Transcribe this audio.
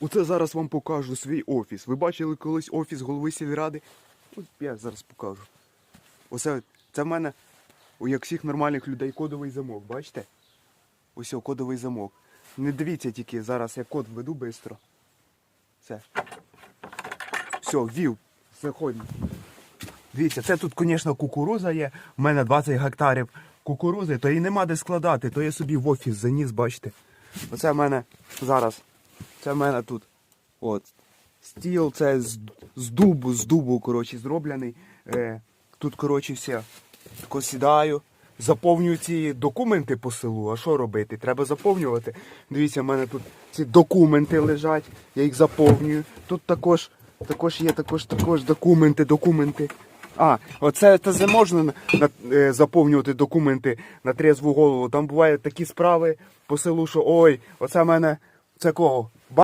Оце зараз вам покажу свій офіс. Ви бачили колись офіс голови сільради? От я зараз покажу. Оце це в мене, як всіх нормальних людей, кодовий замок, бачите? Ось кодовий замок. Не дивіться тільки, зараз я код введу швидко. Все. Все, ввів. Заходимо. Дивіться, це тут, звісно, кукуруза є. У мене 20 гектарів кукурузи, то і нема де складати, то я собі в офіс заніс, бачите. Оце в мене зараз. Це в мене тут. От. Стіл, це з, з дубу, з дубу, коротше, зроблений. Е, тут, коротше, все. Тако сідаю, заповнюю ці документи по селу. А що робити? Треба заповнювати. Дивіться, в мене тут ці документи лежать, я їх заповнюю. Тут також, також є також, також документи, документи. А, оце це можна на, на- е, заповнювати документи на трезву голову. Там бувають такі справи по селу, що ой, оце в мене це кого?